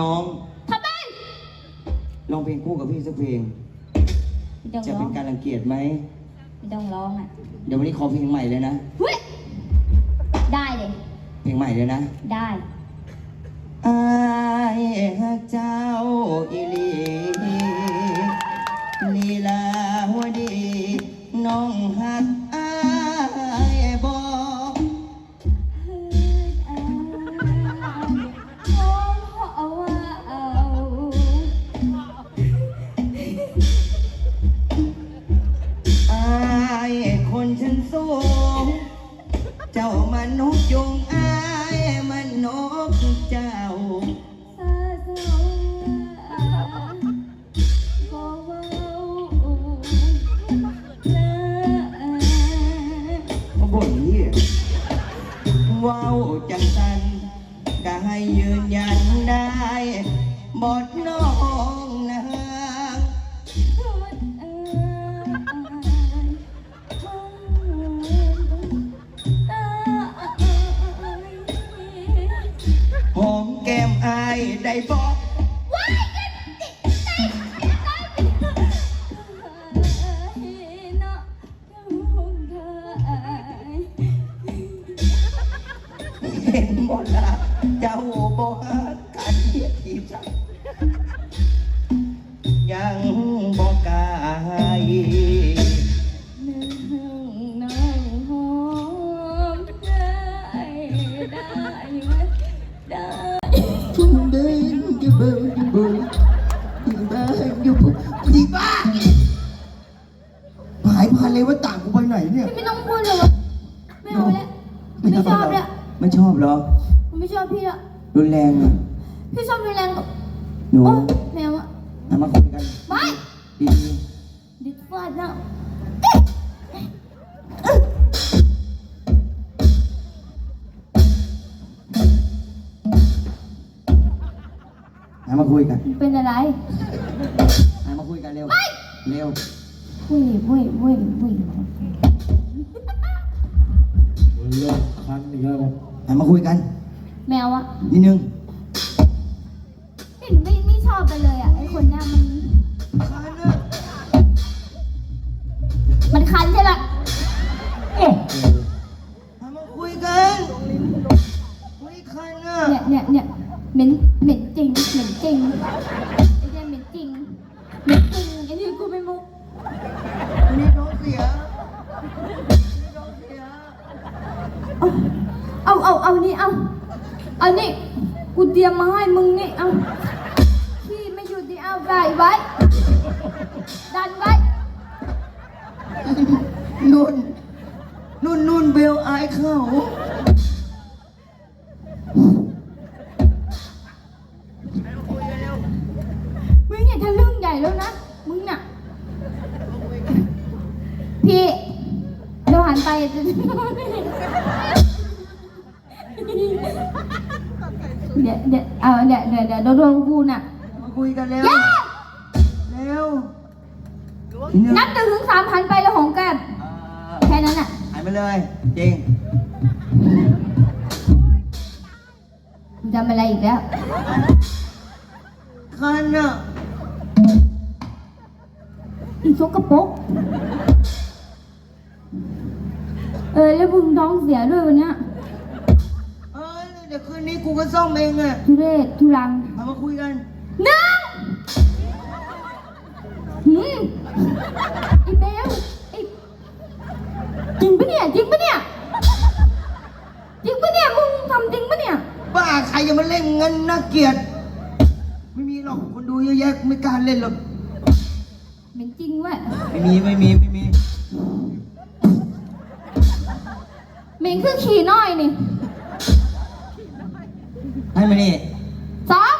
น้องทำไมลองเพลงคู่กับพี่สักเพลง ไม่ต้องจะร้อเป็งนการรังเกียจไหม ไม่ต้องร้องอะเดี๋ยววันนี้ขอเพลงใหม่เลยนะ เฮ้ยได้เลยเพลงใหม่เลยนะได้อายฮักเจ้าอีหลีลี สูง เจ้ามนุษย์ยุงอายมนุษย์เจ้าซาซาบอกว่าลามาบ่นนี่ว้าวจังสันก็ให้ยืนยันได้บทน้องนา อายได้บอกว้ายกันติใจใจเนาะเธอเห็นหมดละเจ้า ไม่ชอบแล้วไม่ชอบเหรอผมไม่ชอบพี่ละรุนแรงอะพี่ชอบรุนแรงกับหนูโอ้แมวอะเอามาคุยกันไม่ดีดิฟาดนะๆเอามาคุยกันเป็นอะไรเอามาคุยกันเร็วเร็ววุ้ยวุ้ยวุ้ยวุ้ยเริ่ม คันอีกแล้วครับเอามาคุยกัน แมวอะนิดนึง เอาเอาเอานี่เอาเอานี่กูเตรียมมาให้มึงนี่เอาพี่ไม่หยุดดิเอาใส่ไว้ ดันไว้นุ่น นุ่นนุ่นเบลอายเขามึงอย่าทะลึ่งใหญ่แล้วนะ มึงน่ะ พี่เดี๋ยวหันไปจะ เดี๋ยวเดี๋ยวเอาเดี๋ยวเดี๋ยวเดี๋ยวโดนโดนกูน่ะมาคุยกันเร็วย่าเร็วนิดนึงนับตึงถึงสามหันไปแล้วหอมแก้มอ่าแค่นั้นน่ะหายไปเลย จริงมึงทำอะไรอีกแล้วคันอะอีสกปรกเออแล้วมึงท้องเสียด้วยวันเนี้ยเออ เดี๋ยวคืนนี้กูก็ซ่อมเองอะทุเรศทุรังเอามาคุยกันหนึ่งหืมอีเบลไอ้จริงปะเนี่ยจริงปะเนี่ยจริงปะเนี่ยมึงทำจริงปะเนี่ยบ้าใครจะมาเล่นเงินน่าเกลียด ไม่มีหรอกคนดูเยอะแยะไม่กล้าเล่นหรอกเป็นจริงเวะไม่มีไม่มีไม่มีเหม็นคือขี่น้อยนี่ ให้มานี่สอง